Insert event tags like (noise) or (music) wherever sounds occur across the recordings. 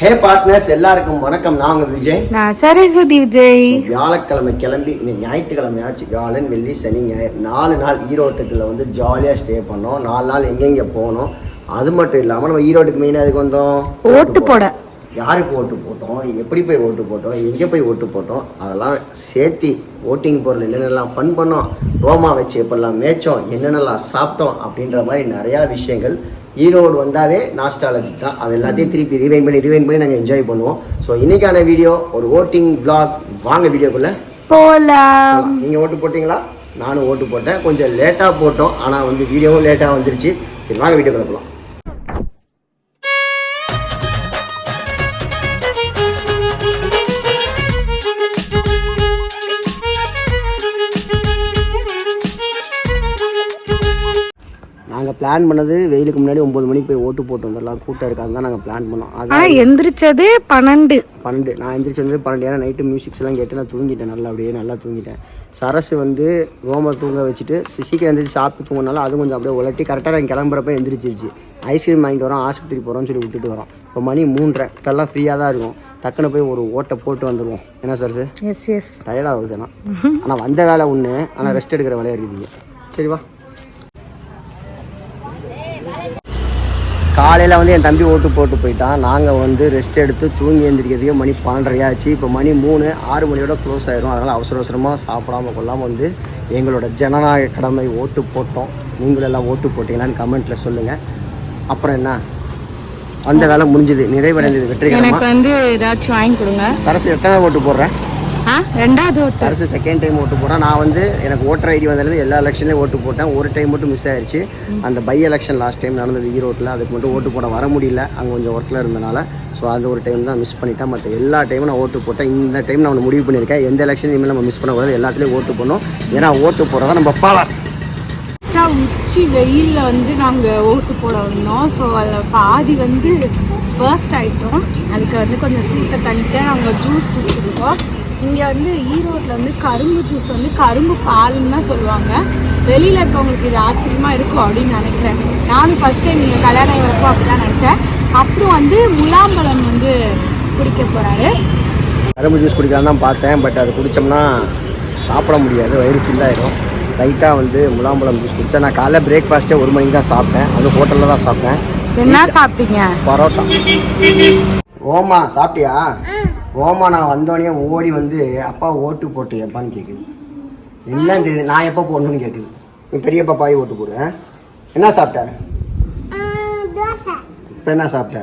ஹே partners எல்லாருக்கும் வணக்கம். நான் உங்க விஜய். நான் சரஸ்வதி விஜய். வியாழக்கிழமை கிளம்பி இன்னைக்கு ஞாயிற்றுக்கிழமை ஆச்சு வியாழன் வெள்ளி சனி ஞாயிறு நாலு நாள் ஈரோட்டுக்குள்ள வந்து ஜாலியாக ஸ்டே பண்ணோம். நாலு நாள் எங்கெங்கே போனோம்? அது மட்டும் இல்லாமல் நம்ம ஈரோட்டுக்கு மெயினாக அதுக்கு வந்தோம்? ஓட்டு போட. யாருக்கு ஓட்டு போட்டோம்? எப்படி போய் ஓட்டு போட்டோம்? எங்கே போய் ஓட்டு போட்டோம்? அதெல்லாம் சேர்த்தி ஓட்டிங் பொருள் என்னென்னலாம் ஃபன் பண்ணோம்? ரோமா வச்சு எப்படிலாம் மேய்ச்சோம்? என்னென்னலாம் சாப்பிட்டோம்? அப்படின்ற மாதிரி நிறையா விஷயங்கள் ஈரோடு வந்தாவே நாஸ்டாலஜி தான். அது எல்லாத்தையும் திருப்பி ரிவைன் பண்ணி ரிவைன் பண்ணி நாங்கள் என்ஜாய் பண்ணுவோம். ஸோ இன்னைக்கான வீடியோ ஒரு ஓட்டிங் vlog. வாங்க வீடியோக்குள்ளே போலாம். நீங்கள் ஓட்டு போட்டிங்களா? நானும் ஓட்டு போட்டேன். கொஞ்சம் லேட்டாக போட்டோம். ஆனால் வந்து வீடியோவும் லேட்டாக வந்துருச்சு. சரி வாங்க வீடியோக்குள்ள போகலாம் நாங்கள் பிளான் பண்ணது வெயிலுக்கு முன்னாடி ஒம்பது மணிக்கு போய் ஓட்டு போட்டு வந்துடலாம் கூட்டம் இருக்காது தான் நாங்கள் பிளான் பண்ணோம். அது ஆனா எந்திரிச்சது பன்னெண்டு. பன்னெண்டு. நான் எந்திரிச்சு வந்து பன்னெண்டு. ஏன்னா நைட்டு மியூசிக்ஸ் எல்லாம் கேட்டு நான் தூங்கிட்டேன். நல்லா அப்படியே நல்லா தூங்கிட்டேன். சரசு வந்து ரோம தூங்க வச்சுட்டு சி- சீக்கிரம் எந்திரிச்சு சாப்பிட்டு தூங்கினால அது கொஞ்சம் அப்படியே உலட்டி கரெக்டாக நான் கிளம்புறப்ப எந்திரிச்சிருச்சு. ஐஸ்கிரீம் வாங்கிட்டு வரோம். ஆஸ்பத்திரி போகிறோம்னு சொல்லி விட்டுட்டு வரோம். இப்போ மணி மூன்றரை. இப்போல்லாம் ஃப்ரீயாக தான் இருக்கும். டக்குன்னு போய் ஒரு ஓட்டை போட்டு வந்துடுவோம் என்ன சரசு? எஸ் எஸ் டயர்ட் ஆகுது ஆனால் ஆனால் வந்த வேலை ஒன்று ஆனால் ரெஸ்ட் எடுக்கிற வேலையாக இருக்குதுங்க சரி வா. காலையில் வந்து என் தம்பி ஓட்டு போட்டு போயிட்டான். நாங்கள் வந்து ரெஸ்ட் எடுத்து தூங்கி எழுந்திரிக்கிறதுக்கே மணி பன்னெண்டரை ஆச்சு இப்போ மணி மூணு ஆறு மணியோட க்ளோஸ் ஆயிரும். அதனால் அவசர அவசரமாக சாப்பிடாம கொள்ளாமல் வந்து எங்களோட ஜனநாயக கடமை ஓட்டு போட்டோம். நீங்களும் எல்லாம் ஓட்டு போட்டீங்களான்னு கமெண்ட்டில் சொல்லுங்கள் அப்புறம் என்ன? அந்த வேலை முடிஞ்சுது. நிறைவடைந்தது. வெற்றிகரமாக எனக்கு வந்து ஏதாச்சும் வாங்கி கொடுங்க. சரசு எத்தனை ஓட்டு போடுறேன் ரெண்டாவது ஓட்டு. அரசு செகண்ட் டைம் ஓட்டு போட்டேன் நான் வந்து எனக்கு ஓட்டர் ஐடி வந்ததுலேருந்து எல்லா எலெக்ஷன்லேயும் ஓட்டு போட்டேன். ஒரு டைம் மட்டும் மிஸ் ஆயிருச்சு. அந்த பை எலெக்ஷன் லாஸ்ட் டைம் நடந்தது ஈரோட்டில் அதுக்கு மட்டும் ஓட்டு போட வர முடியல. அங்கே கொஞ்சம் ஒர்க்கில் இருந்தனால. ஸோ அந்த ஒரு டைம் தான் மிஸ் பண்ணிட்டேன். மற்ற எல்லா டைமும் நான் ஓட்டு போட்டேன். இந்த டைம் நான் முடிவு பண்ணியிருக்கேன். எந்த எலெக்ஷன் இனிமேல் நம்ம மிஸ் பண்ணக்கூடாது எல்லாத்துலேயும் ஓட்டு பண்ணோம் ஏன்னா ஓட்டு போடுறதா நம்ம பவர் உச்சி வெயிலில் வந்து நாங்கள் ஓட்டு போட வந்தோம். ஸோ அதில் பாதி வந்து வேர்ஸ்ட் ஆகிட்டோம் அதுக்கு வந்து கொஞ்சம் சூட்டை தணிக்க நாங்கள் ஜூஸ் குடிச்சிருக்கோம். இங்கே வந்து ஈரோட்டில் வந்து கரும்பு ஜூஸ் வந்து கரும்பு பாலுன்னு தான் சொல்லுவாங்க. வெளியில் இருக்கவங்களுக்கு இது ஆச்சரியமாக இருக்கும் அப்படின்னு நினைக்கிறேன். நானும் ஃபஸ்ட் டைம் நீங்கள் கல்யாணம் ஆகிறப்போ அப்படி தான் நினச்சேன். அப்புறம் வந்து முலாம்பழம் வந்து குடிக்க போகிறாரு கரும்பு ஜூஸ் குடிக்கலாம் தான் பார்த்தேன். பட் அது குடித்தோம்னா சாப்பிட முடியாது. வயிறு ஃபில் ஆயிடும் லைட்டாக வந்து முலாம்பழம் ஜூஸ் குடித்தேன் நான் காலைல பிரேக்ஃபாஸ்ட்டே ஒரு மணிக்கு தான் சாப்பிட்டேன். அது ஹோட்டலில் தான் சாப்பிட்டேன். என்ன சாப்பிட்டீங்க? பரோட்டா. ஓமா சாப்பிட்டியா? ஓமா நான் வந்தோடனே ஓடி வந்து அப்பா ஓட்டு போட்டு எப்பான்னு கேட்குது எல்லாம் தெரியுது நான் எப்போ போடணும்னு கேட்குது நீ பெரிய பாப்பாய் ஓட்டு போடு? என்ன சாப்பிட்ட? இப்போ என்ன சாப்பிட்ட?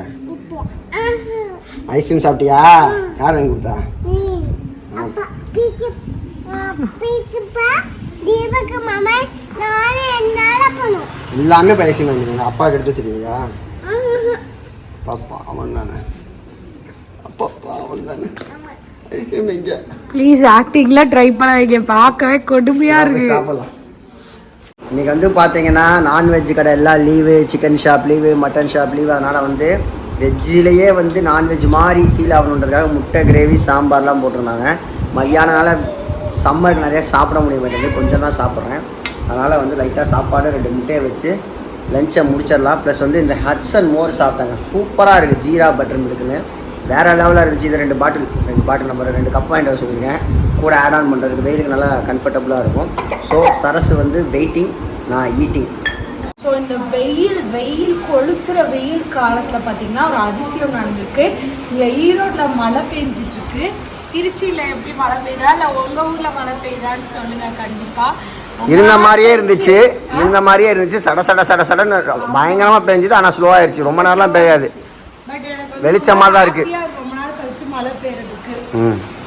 ஐஸ்கிரீம் சாப்பிட்டியா? யார் வாங்கி கொடுத்தா? எல்லாமே இப்போ ஐஸ்கிரீம் வாங்கிடுங்க அப்பாவுக்கு எடுத்து வச்சிருக்கீங்களா? பாப்பா அவன் தானே. அப்பா அவன் தானே. ஐஸ்கிரீம் எங்கே ப்ளீஸ் ஆக்டிங்லாம் ட்ரை பண்ணாதீங்க. பார்க்கவே கொடுமையாக இருக்கு. சாப்பிடலாம். இன்னைக்கு வந்து பார்த்தீங்கன்னா நான்வெஜ் கடை எல்லாம் leave chicken shop leave mutton shop leave அதனால் வந்து வெஜ்ஜிலேயே வந்து நான்வெஜ் மாதிரி ஃபீல் ஆகணுன்றதுக்காக முட்டை கிரேவி சாம்பார்லாம் போட்டிருந்தாங்க. மதியானனால சம்மருக்கு நிறைய சாப்பிட முடிய மாட்டேங்குது. கொஞ்சம் தான் சாப்பிட்றேன். அதனால் வந்து லைட்டாக சாப்பாடு ரெண்டு முட்டையை வச்சு லஞ்சை முடிச்சிடலாம். ப்ளஸ் வந்து இந்த ஹட்சன் மோர் சாப்பிட்டாங்க. சூப்பராக இருக்குது ஜீரா பட்டர் மில்க்குன்னு வேறு லெவலாக இருந்துச்சு. இது ரெண்டு பாட்டில் ரெண்டு பாட்டில் நம்பர் ரெண்டு கப் வாங்கிட்டு வர சொல்லியிருக்கேன். கூட ஆட் ஆன் பண்ணுறதுக்கு வெயிலுக்கு நல்லா கம்ஃபர்டபுளாக இருக்கும். ஸோ சரசு வந்து வெயிட்டிங் நான் ஈட்டிங் ஸோ இந்த வெயில் வெயில் கொளுத்துற வெயில் காலத்தில் பார்த்தீங்கன்னா ஒரு அதிசயம் நடந்திருக்கு. இங்கே ஈரோட்டில் மழை பெஞ்சிட்டு இருக்கு திருச்சியில் எப்படி மழை பெய்யுதா? இல்லை உங்கள் ஊரில் மழை பெய்யுதான்னு சொல்லுங்க கண்டிப்பாக இருந்த மாதிரியே இருந்துச்சு. இருந்த மாதிரியே இருந்துச்சு. சட சட சட சடன்னு பயங்கரமாக பெஞ்சுது. ஆனால் ஸ்லோவாயிருச்சு ரொம்ப நேரம்லாம் பெய்யாது. வெளிச்சமா தான் இருக்கு.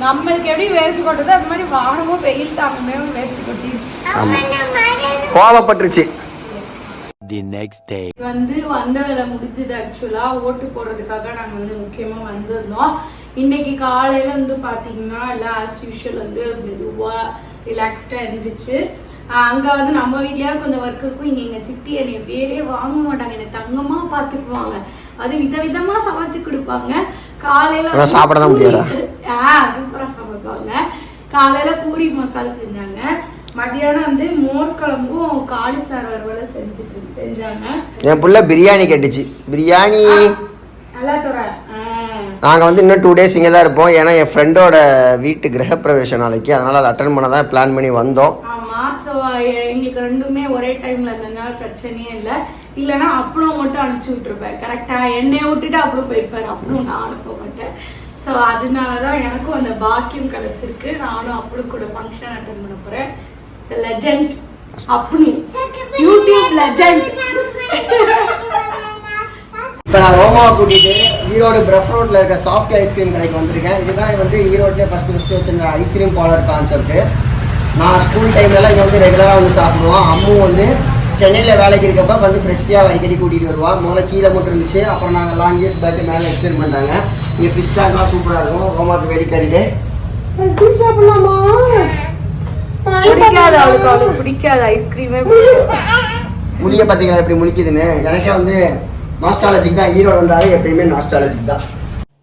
நம்மளுக்கு எப்படி வேர்த்து கொட்டதோ அது மாதிரி வானமும் வெயில் தாங்கமே வேர்த்து கொட்டிடுச்சு கோவப்பட்டுருச்சு. வந்து வந்த வேலை முடிஞ்சது ஆக்சுவலா ஓட்டு போடுறதுக்காக நாங்க வந்து முக்கியமா வந்திருந்தோம். இன்னைக்கு காலையில வந்து பாத்தீங்கன்னா எல்லாம் ஆஸ் யூஷுவல் வந்து மெதுவா ரிலாக்ஸ்டா இருந்துச்சு அங்க வந்து நம்ம வீட்லயே கொஞ்சம் ஒர்க் இருக்கும். இங்க எங்க சித்தி என்னை வேலையே வாங்க மாட்டாங்க. என்னை தங்கமா பாத்துக்குவாங்க அது விதவிதமா சமைச்சு கொடுப்பாங்க. காலையில சாப்பிட முடியாதா? ஆ சூப்பரா சமைப்பாங்க. காலையில பூரி மசாலா செஞ்சாங்க. மதியானம் வந்து மோர் குழம்பும் காலிஃப்ளவர் வறுவலும் செஞ்சுட்டு செஞ்சாங்க. என் புள்ள பிரியாணி கேட்டுச்சு. பிரியாணி நல்லா தர நாங்கள் வந்து இன்னும் டூ டேஸ் இங்கே தான் இருப்போம். ஏன்னா என் ஃப்ரெண்டோட வீட்டு கிரகப்பிரவேசம் நாளைக்கு. அதனால் அதை அட்டன் பண்ண தான் பிளான் பண்ணி வந்தோம். ஆமா. ஸோ எங்களுக்கு ரெண்டுமே ஒரே டைம்ல இருந்ததுனால பிரச்சனையே இல்லை. இல்லைன்னா அப்பளும் மட்டும் அனுப்பிச்சி விட்டுருப்பேன். கரெக்டாக என்னைய விட்டுட்டு அப்புறம் போயிருப்பார். அப்புறம் நான் அனுப்ப மாட்டேன். ஸோ அதனால தான் எனக்கும் அந்த பாக்கியம் கிடச்சிருக்கு. நானும் அப்பளும் கூட ஃபங்க்ஷன் அட்டன் பண்ண போகிறேன் லெஜண்ட் அப்படி யூடியூப் லெஜண்ட் இப்போ நான் ரோமாவை கூட்டிகிட்டு ஈரோடு பிரஃப் ரோட்டில் இருக்க சாஃப்ட் ஐஸ்கிரீம் கடைக்கு வந்திருக்கேன். இதுதான் வந்து ஈரோட்லேயே ஃபஸ்ட்டு ஃபஸ்ட்டு வச்சிருந்த ஐஸ்கிரீம் பார்லர் கான்செப்ட்டு நான் ஸ்கூல் டைம்லலாம் இங்கே வந்து ரெகுலராக வந்து சாப்பிடுவோம். அம்மும் வந்து சென்னையில் வேலைக்கு இருக்கப்ப வந்து பிரஸ்டியாக அடிக்கடி கூட்டிகிட்டு வருவா. முதல்ல கீழே மட்டும் இருந்துச்சு. அப்புறம் நாங்கள் லாங் இயர்ஸ் பேக்கு மேலே எக்ஸ்டெண்ட் பண்ணாங்க இங்கே ஃபிஷ் டேங்க்லாம் சூப்பராக இருக்கும். ரோமாவுக்கு வெடி கட்டிட்டு ஐஸ்கிரீம் சாப்பிடலாமா? பிடிக்காது அவளுக்கு. அவளுக்கு பிடிக்காது. ஐஸ்கிரீமே முனிய பார்த்தீங்களா எப்படி முழிக்குதுன்னு? எனக்கே வந்து நாஸ்டாலஜிக் தான். ஈரோடு வந்தாலே எப்பயுமே நாஸ்டாலஜிக் தான்.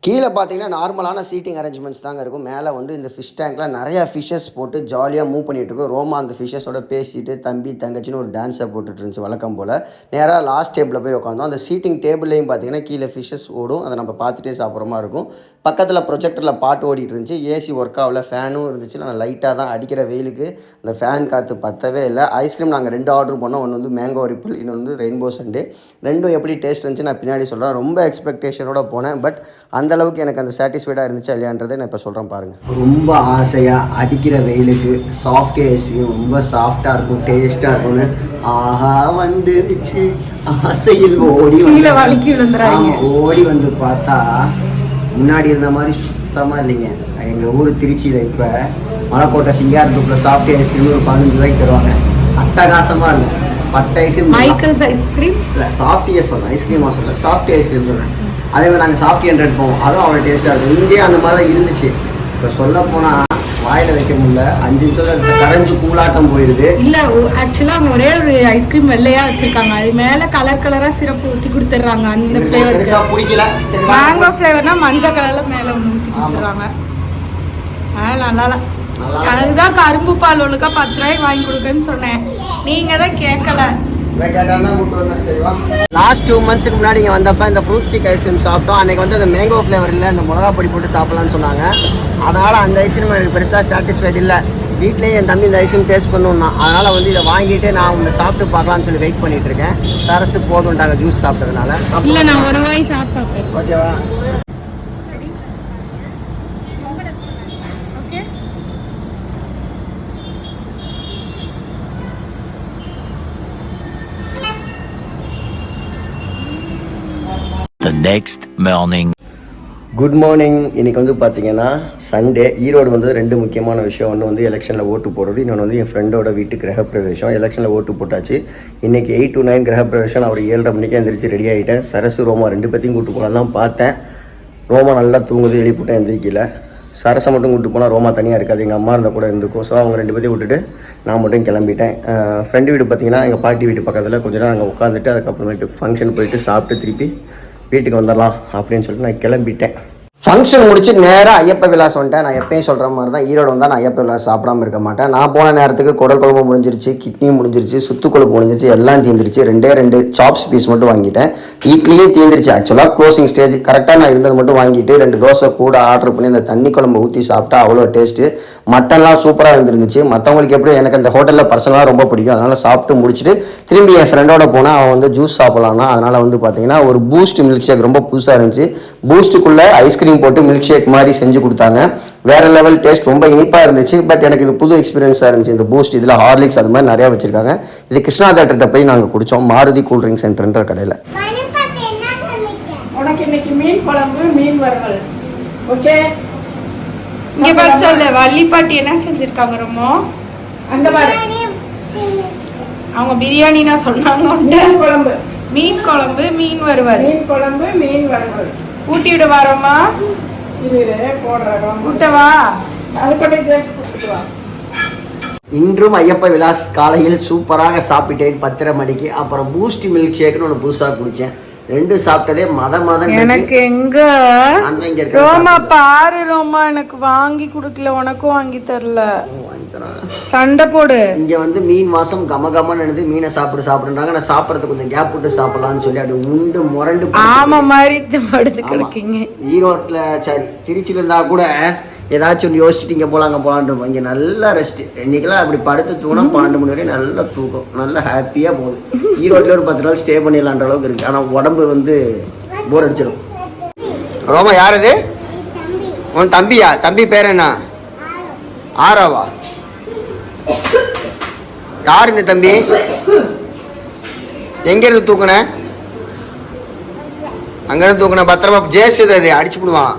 கீழே பார்த்தீங்கன்னா நார்மலான சீட்டிங் அரேஞ்ச்மெண்ட்ஸ் தாங்க இருக்கும். மேலே வந்து இந்த ஃபிஷ் டேங்க்கில் நிறையா ஃபிஷ்ஷஸ் போட்டு ஜாலியாக மூவ் பண்ணிகிட்டு இருக்கும். ரோமா அந்த ஃபிஷ்ஷஸோட பேசிட்டு தம்பி தங்கச்சின்னு ஒரு டான்ஸை போட்டுட்டு இருந்துச்சு வழக்கம் போல். நேராக லாஸ்ட் டேபிளில் போய் உட்காந்தோம் அந்த சீட்டிங் டேபிள்லையும் பார்த்தீங்கன்னா கீழே ஃபிஷ்ஷஸ் ஓடும். அதை நம்ம பார்த்துட்டே சாப்பிட்ற மாதிரி இருக்கும். பக்கத்தில் ப்ரொஜெக்டரில் பாட்டு ஓடிட்டு இருந்துச்சு. ஏசி ஒர்க் ஆகல ஃபேனும் இருந்துச்சு. நான் லைட்டாக தான் அடிக்கிற வெயிலுக்கு. அந்த ஃபேன் காற்று பத்தவே இல்லை. ஐஸ்கிரீம் நாங்கள் ரெண்டு ஆர்டர் பண்ணோம். ஒன்று வந்து மேங்கோ ரிப்பிள் இன்னொன்று வந்து ரெயின்போ சண்டே ரெண்டும் எப்படி டேஸ்ட் இருந்துச்சு நான் பின்னாடி சொல்கிறேன் ரொம்ப எக்ஸ்பெக்டேஷனோட போனேன். பட் அந்த அளவுக்கு எனக்கு அந்த சாட்டிஸ்ஃபைடாக இருந்துச்சா இல்லையான்றதை நான் இப்போ சொல்கிறேன் பாருங்கள் ரொம்ப ஆசையாக அடிக்கிற வெயிலுக்கு சாஃப்ட் ஐஸ்கிரீம் ரொம்ப சாஃப்டாக இருக்கும் டேஸ்ட்டாக இருக்கும்னு ஆஹா வந்துருச்சு. ஆசையில் ஓடி ஓடி வந்து பார்த்தா முன்னாடி இருந்த மாதிரி சுத்தமாக இல்லைங்க. எங்கள் ஊர் திருச்சியில் இப்போ மலைக்கோட்டை சிங்காரத்துக்குள்ள சாஃப்ட் ஐஸ்கிரீம் ஒரு பதினஞ்சு ரூபாய்க்கு தருவாங்க. அட்டகாசமாக இருக்கும். பத்து ஐஸ்கிரீம் மைக்கேல்ஸ் ஐஸ்கிரீம் இல்லை சாஃப்டியே சொல்கிறேன் ஐஸ்கிரீமாக சொல்ல சாஃப்டி ஐஸ்கிரீம் சொல்கிறேன் அதே மாதிரி நாங்கள் சாஃப்டி ஹண்ட்ரட் போவோம். அதுவும் அவ்வளோ டேஸ்ட்டாக இருக்கும். இங்கேயே அந்த மாதிரி தான் இருந்துச்சு. இப்போ சொல்ல போனால் வாயில் வைக்க முடியல. அஞ்சு நிமிஷத்தில் கரைஞ்சு கூலாட்டம் போயிடுது இல்ல ஆக்சுவலா அவங்க ஒரே ஒரு ஐஸ்கிரீம் வெள்ளையா வச்சிருக்காங்க. அது மேல கலர் கலரா சிறப்பு ஊத்தி கொடுத்துறாங்க அந்த ஃபிளேவர் பிடிக்கல. மேங்கோ ஃபிளேவர்னா மஞ்சள் கலர்ல மேல ஒண்ணு ஊத்தி கொடுத்துறாங்க ஆ நல்லா இல்ல. நல்லா அதுதான் கரும்பு பால் ஒழுக்கா பத்து ரூபாய்க்கு வாங்கி கொடுக்கன்னு சொன்னேன். நீங்க தான் கேட்கல. லாஸ்ட் டூ மந்த்ஸ்க்கு முன்னாடி இங்கே வந்தப்ப இந்த ஃப்ரூட் ஸ்டிக் ஐஸ்கிரீம் சாப்பிட்டோம். அன்னைக்கு வந்து அந்த மேங்கோ ஃப்ளேவர் இல்லை இந்த மிளகா பொடி போட்டு சாப்பிடலாம்னு சொன்னாங்க. அதனால் அந்த ஐஸ்கிரீம் எனக்கு பெருசாக சாட்டிஸ்ஃபைட் இல்லை. வீட்லேயே என் தம்பி இந்த ஐஸ்கிரீம் டேஸ்ட் பண்ணணும்னா அதனால் வந்து இதை வாங்கிட்டு நான் உங்களை சாப்பிட்டு பார்க்கலாம்னு சொல்லி வெயிட் பண்ணிட்டு இருக்கேன். சரசு போதும்ட்டாங்க ஜூஸ் சாப்பிட்டதுனால. இல்ல நான் ஒரு வாய் சாப்பிட்டேன். ஓகேவா நெக்ஸ்ட் மார்னிங் குட் மார்னிங் இன்னைக்கு வந்து பார்த்தீங்கன்னா சண்டே ஈரோடு வந்து ரெண்டு முக்கியமான விஷயம். ஒன்று வந்து எலெக்ஷனில் ஓட்டு போடுறது இன்னொன்று வந்து என் ஃப்ரெண்டோட வீட்டு கிரகப்பிரவேசம். எலெக்ஷனில் ஓட்டு போட்டாச்சு. இன்னைக்கு எயிட் டு நைன் கிரகப்பிரவேசம். அவர் ஏழரை மணிக்கு எந்திரிச்சு ரெடி ஆகிட்டேன் சரசு ரோமா ரெண்டு பேர்த்தையும் கூட்டு போகலாம் தான் பார்த்தேன். ரோமா நல்லா தூங்குது எழுப்பிட்டேன் எந்திரிக்கல. சரசை மட்டும் கூட்டு போனால் ரோமா தனியாக இருக்காது. எங்கள் அம்மா இருந்தால் கூட இருந்துக்கும் ஸோ அவங்க ரெண்டு பேரையும் விட்டுட்டு நான் மட்டும் கிளம்பிட்டேன். ஃப்ரெண்டு வீடு பார்த்தீங்கன்னா எங்கள் பாட்டி வீட்டு பக்கத்தில் கொஞ்ச நேரம் அங்கே உட்காந்துட்டு அதுக்கப்புறமேட்டு ஃபங்க்ஷன் போயிட்டு சாப்பிட்டு திருப்பி வீட்டுக்கு வந்துடலாம் அப்படின்னு சொல்லிட்டு நான் கிளம்பிட்டேன். ஃபங்க்ஷன் முடிச்சு நேராக ஐயப்ப விலாஸ் வந்துட்டேன். நான் எப்பயும் சொல்கிற மாதிரி தான் ஈரோடு வந்தால் நான் ஐயப்ப விலாஸ் சாப்பிடாம இருக்க மாட்டேன். நான் போன நேரத்துக்கு குடல் குழம்பு முடிஞ்சிருச்சு கிட்னி முடிஞ்சிருச்சு சுத்து கொழுப்பு முடிஞ்சிருச்சு எல்லாம் தீந்துருச்சு. ரெண்டே ரெண்டு சாப்ஸ் பீஸ் மட்டும் வாங்கிட்டேன். இட்லியும் தீந்துருச்சு. ஆக்சுவலாக க்ளோசிங் ஸ்டேஜ் கரெக்டாக நான் இருந்தது மட்டும் வாங்கிட்டு ரெண்டு தோசை கூட ஆர்டர் பண்ணி அந்த தண்ணி குழம்பு ஊற்றி சாப்பிட்டா அவ்வளோ டேஸ்ட்டு மட்டன்லாம் சூப்பராக இருந்துருந்துச்சு. மற்றவங்களுக்கு எப்படி எனக்கு அந்த ஹோட்டலில் பர்சனலாக ரொம்ப பிடிக்கும். அதனால் சாப்பிட்டு முடிச்சுட்டு திரும்பி என் ஃப்ரெண்டோட போனால் அவன் வந்து ஜூஸ் சாப்பிட்லான்னா அதனால் வந்து பார்த்தீங்கன்னா ஒரு பூஸ்ட் மில்க் ஷேக் ரொம்ப புதுசாக இருந்துச்சு. பூஸ்ட்டுக்குள்ளே ஐஸ்கிரீம் போட்டு மில்க் ஷேக் மாதிரி செஞ்சு கொடுத்தாங்க. வேற லெவல் டேஸ்ட் ரொம்ப இனிப்பாக இருந்துச்சு. பட் எனக்கு இது புது எக்ஸ்பீரியன்ஸாக இருந்துச்சு. இந்த பூஸ்ட் இதில் ஹார்லிக்ஸ் அது மாதிரி நிறையா வச்சிருக்காங்க. இது கிருஷ்ணா தேட்டர்கிட்ட போய் நாங்கள் குடித்தோம் மாருதி கூல் ட்ரிங்க் சென்டர்ன்ற கடையில். உனக்கு இன்னைக்கு மீன் குழம்பு மீன் வறுவல். ஓகே இங்க பாரு சொல்லு. வள்ளிப்பாட்டி என்ன செஞ்சிருக்காங்க ரொம்ப? அந்த மாதிரி. அவங்க பிரியாணி நான் சொன்னாங்க. மீன் குழம்பு. மீன் குழம்பு மீன் வறுவல். மீன் குழம்பு மீன் வறுவல். ஊட்டி விட வரோமா இது போடுறோம் ஊட்டவா இன்றும் ஐயப்ப விலாஸ் காலையில் சூப்பராக சாப்பிட்டேன் பத்தரை மணிக்கு அப்புறம் பூஸ்ட் மில்க் ஷேக்னு ஒன்று புதுசாக குடித்தேன் ரெண்டும் சாப்பிட்டதே மத மதம் எனக்கு எங்க? ரோமா பாரு ரோமா எனக்கு வாங்கி கொடுக்கல உனக்கும் வாங்கி தரல. சண்டை போடு. இங்க வந்து மீன் வாசம் கம கமன்னு எழுது மீனை சாப்பிடு சாப்பிடுறாங்க நான் சாப்பிட்றது கொஞ்சம் கேப் விட்டு சாப்பிடலாம்னு சொல்லி அப்படி உண்டு முரண்டு ஆமா மாதிரி படுத்து. கிடக்கீங்க. ஈரோட்டில் சரி திருச்சியில் இருந்தால் கூட ஏதாச்சும் ஒன்று யோசிச்சுட்டு இங்கே போகலாம் அங்கே போகலான்ட்டு இங்கே நல்லா ரெஸ்ட் இன்னைக்கெல்லாம் அப்படி படுத்து தூங்கினா பன்னெண்டு மணி வரையும் நல்லா தூக்கம். நல்லா ஹாப்பியாக போகுது. ஈரோட்டில் ஒரு பத்து நாள் ஸ்டே பண்ணிடலான்ற அளவுக்கு இருக்குது ஆனால் உடம்பு வந்து போர் அடிச்சிடும். ரோமா யார் இது உன் தம்பியா? தம்பி பேர் என்ன? ஆராவா? யார் இந்த தம்பி? எங்கேருந்து தூக்குன? அங்கிருந்து தூக்குன பத்திரமா? ஜேசுது அது அடிச்சு விடுவான்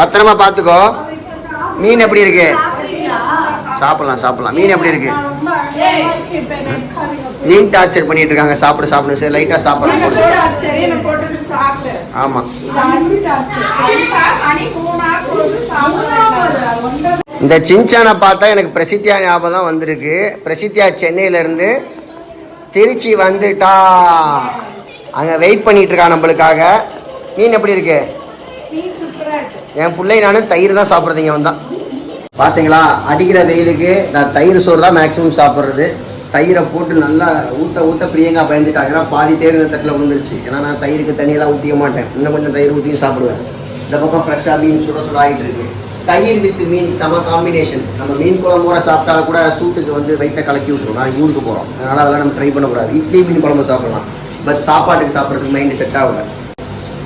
பத்திரமா பார்த்துக்கோ மீன் எப்படி இருக்கு? சாப்பிடலாம் சாப்பிடலாம். மீன் எப்படி இருக்கு? மீன் டார்ச்சர் பண்ணிட்டு இருக்காங்க. சாப்பிட சாப்பிட. சரி லைட்டா சாப்பிடலாம். சரி நான் போட்டு சாப்பிட்டு ஆமா அணி மூணா கொடுத்து சாப்பிட்டு இந்த சின்சானை பார்த்தா எனக்கு பிரசித்தியா ஞாபகம் தான் வந்திருக்கு. பிரசித்தியா சென்னையில இருந்து திருச்சி வந்துட்டா. அங்க வெயிட் பண்ணிட்டு இருக்கா நம்மளுக்காக. மீன் எப்படி இருக்கு? என் பிள்ளை நானும் தயிர் தான் சாப்பிட்றதுங்க வந்தான். பாத்தீங்களா? அடிக்கிற வெயிலுக்கு நான் தயிர் சோறு தான் மேக்ஸிமம் சாப்பிட்றது. தயிரை போட்டு நல்லா ஊத்த ஊத்த பிரியங்கா பயந்துட்டா. ஏன்னா பாதி தேர் இந்த தட்டில் விழுந்துருச்சு. ஏன்னா நான் தயிருக்கு தண்ணியெல்லாம் ஊற்றிக்க மாட்டேன். இன்னும் கொஞ்சம் தயிர் ஊற்றியும் சாப்பிடுவேன். இந்த பக்கம் ஃப்ரெஷ்ஷாக மீன் சுட சுட ஆகிட்டு இருக்கு. தயிர் வித் மீன் செம காம்பினேஷன் நம்ம மீன் குழம்பு கூட சாப்பிட்டாலும் கூட சூட்டுக்கு வந்து வயிற்ற கலக்கி விட்டுரும். நான் ஊருக்கு போகிறோம் அதனால் அதெல்லாம் நம்ம ட்ரை பண்ணக்கூடாது இட்லி மீன் குழம்பு சாப்பிடலாம். பட் சாப்பாட்டுக்கு சாப்பிட்றதுக்கு மைண்டு செட் ஆகல.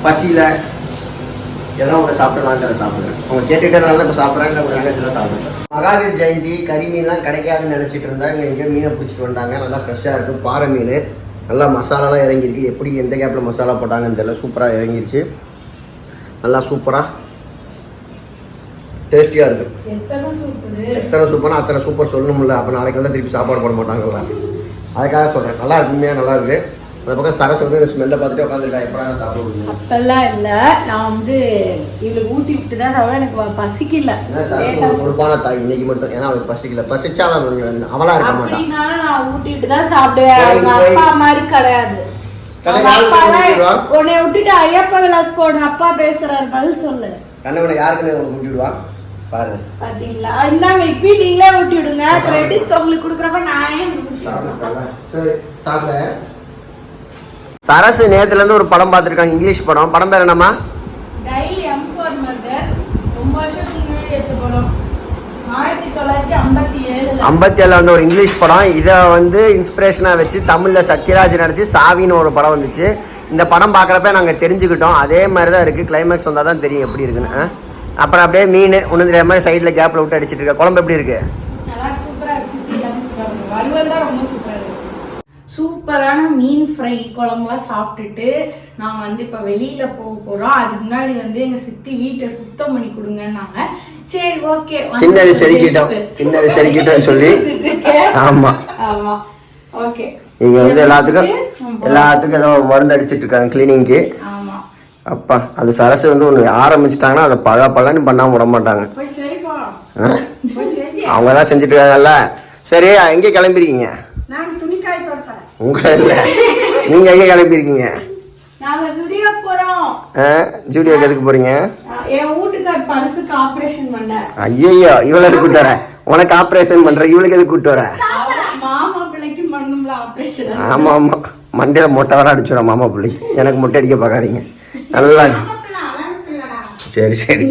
பசியில் ஏதோ ஒன்று சாப்பிடலான்ற சாப்பிட்றேன். அவங்க கேட்டுட்டதுனால தான் இப்போ சாப்பிட்றாங்க ஒரு நேரத்தில் சாப்பிட்றேன். மகாவீர் ஜெயந்தி கறி மீன்லாம் கிடைக்காதுன்னு நினச்சிட்டு இருந்தாங்க எங்கேயோ மீனை பிடிச்சிட்டு வந்தாங்க. நல்லா ஃப்ரெஷ்ஷாக இருக்குது பாறை மீன். நல்லா மசாலாலாம் இறங்கியிருக்கு. எப்படி எந்த கேப்பில் மசாலா போட்டாங்கன்னு தெரியல. சூப்பராக இறங்கிருச்சு. நல்லா சூப்பராக டேஸ்டியாக இருக்குது எத்தனை சூப்பர்னா அத்தனை சூப்பர் சொல்லணும்ல அப்போ நாளைக்கு வந்து திருப்பி சாப்பாடு போட மாட்டாங்கல்ல. அதுக்காக சொல்கிறேன் நல்லா இருக்கு உண்மையாக நல்லா இருக்கு. அந்த பக்கம் சரஸ் வந்து இந்த ஸ்மெல்லை பார்த்துட்டு உட்காந்துருக்கா எப்படா நான் சாப்பிட முடியும்? அப்பெல்லாம் இல்ல. நான் வந்து இவளுக்கு ஊட்டி விட்டு தான் சாப்பிட எனக்கு பசிக்கல. பொறுப்பான தாய். இன்னைக்கு மட்டும் ஏன்னா அவளுக்கு பசிக்கல. பசிச்சா அவள் அவளா இருக்க மாட்டான் நான் ஊட்டி விட்டு தான் சாப்பிடுவேன். அப்பா மாதிரி கிடையாது. உன்னை விட்டுட்டு ஐயப்பா விலாஸ் போன அப்பா பேசுறாரு பதில் சொல்லு. கண்ணவனை யாருக்குன்னு உனக்கு கூட்டிடுவா பாரு பாத்தீங்களா? இந்தாங்க இப்பயும் நீங்களே ஊட்டி விடுங்க. கிரெடிட்ஸ் உங்களுக்கு கொடுக்குறப்ப நான் ஏன் ஊட்டி விடணும்? சரி சாப்பிட. சரஸ் நேத்துல இருந்து ஒரு படம் பார்த்துருக்காங்க இங்கிலீஷ் படம். படம் பேர் என்னம்மா? டைலி எம் ஃபார் மர்டர் ரொம்ப வருஷத்துக்கு முன்னாடி எடுத்த படம். ஆயிரத்தி தொள்ளாயிரத்தி ஐம்பத்தி ஏழுல. ஐம்பத்தி ஏழுல வந்து ஒரு இங்கிலீஷ் படம். இதை வந்து இன்ஸ்பிரேஷனாக வச்சு தமிழில் சத்யராஜ் நடிச்சு சாவின்னு ஒரு படம் வந்துச்சு. இந்த படம் பார்க்குறப்ப நாங்கள் தெரிஞ்சுக்கிட்டோம். அதே மாதிரி தான் இருக்குது கிளைமேக்ஸ் வந்தால் தான் தெரியும் எப்படி இருக்குன்னு? அப்புறம் அப்படியே மீன் ஒன்று தெரியாம மாதிரி சைடில் கேப்பில் விட்டு அடிச்சிட்டு இருக்க. குழம்பு எப்படி இருக்கு? சூப்பரான மீன் ஃப்ரை குழம்புலாம் சாப்பிட்டுட்டு நாங்க வந்து இப்ப வெளியில போக போறோம். அதுக்கு முன்னாடி வந்து எங்க சித்தி வீட்டை சுத்தம் பண்ணி கொடுங்கன்னாங்க. சரி ஓகே சின்னது செதுக்கிட்டோம். சின்னது (laughs) செதுக்கிட்டோம்னு சொல்லி. ஆமா. ஆமா. ஓகே இங்கே வந்து எல்லாத்துக்கும் எல்லாத்துக்கும் ஏதோ மருந்து அடிச்சிட்டு இருக்காங்க கிளீனிங்க்கு ஆமா. அப்பா அது சரசு வந்து ஒன்று ஆரம்பிச்சிட்டாங்கன்னா அதை பழ பழன்னு பண்ணாமல் விட மாட்டாங்க. அவங்க தான் செஞ்சுட்டு இருக்காங்கல்ல சரி எங்கே கிளம்பிருக்கீங்க உங்களை இல்லை. நீங்கள் எங்கே கிளம்பிருக்கீங்க ஜூடியோக்கு எதுக்கு பண்ணார் ஐயோ இவளை எதுக்கு கூட்டு வரேன் உனக்கு ஆப்ரேஷன் பண்ற இவளுக்கு எதுக்கு கூட்டு ஆபரேஷன் ஆமா ஆமா. மண்டையில மொட்டை வர அடிச்சுடும் மாமா பிள்ளைக்கு. எனக்கு மொட்டை அடிக்க பார்க்காதீங்க. நல்லா சரி சரி.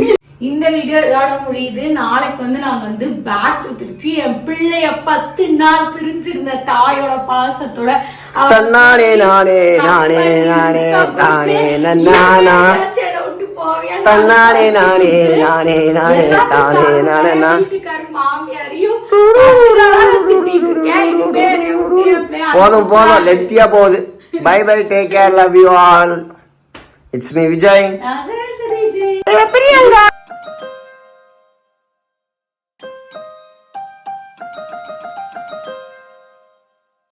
இந்த வீடியோ இதோட முடியுது. நாளைக்கு வந்து நாங்க வந்து பேக் டு திருச்சி என் பிள்ளைய பத்து நாள் பிரிஞ்சிருந்த தாயோட பாசத்தோட தன்னானே நானே நானே நானே தானே நன்னானா? தன்னானே நானே நானே நானே தானே நானே மாமியாரையும் போதும் போதும். லெத்தியா போகுது. Bye bye take care love you all it's me Vijay அனுப்ப-